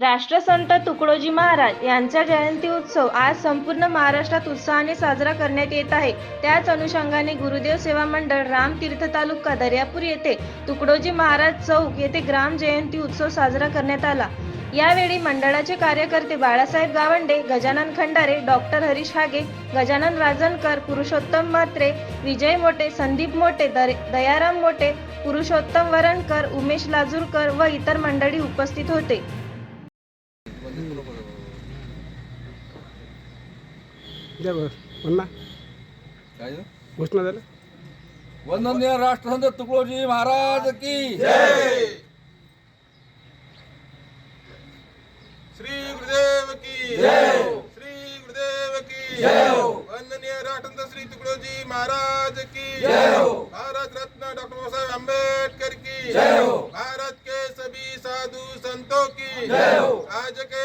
राष्ट्रसंत तुकडोजी महाराज यांचा जयंती उत्सव आज संपूर्ण महाराष्ट्रात उत्साहाने साजरा करण्यात येत आहे. त्याच अनुषंगाने गुरुदेव सेवा मंडळ रामतीर्थ तालुका दर्यापूर येथे तुकडोजी महाराज चौक येथे ग्राम जयंती उत्सव साजरा करण्यात आला. यावेळी मंडळाचे कार्यकर्ते बाळासाहेब गावंडे गजानन खंडारे डॉक्टर हरीश हागे गजानन राजनकर पुरुषोत्तम म्हात्रे विजय मोटे संदीप मोटे दर- दयाराम मोटे पुरुषोत्तम वरणकर उमेश लाजूरकर व इतर मंडळी उपस्थित होते. द्या बरं म्हणा काय घोषणा झालं वंदनीय राष्ट्रसंत तुकडोजी महाराज की श्री गुरुदेव की जय. श्री गुरुदेव की जय. वंदनीय राष्ट्रसंत श्री तुकडोजी महाराज की जय. भारत रत्न डॉक्टर बाबासाहेब आंबेडकर की जय हो. भारत के सभी साधु संतों की जय हो. आज के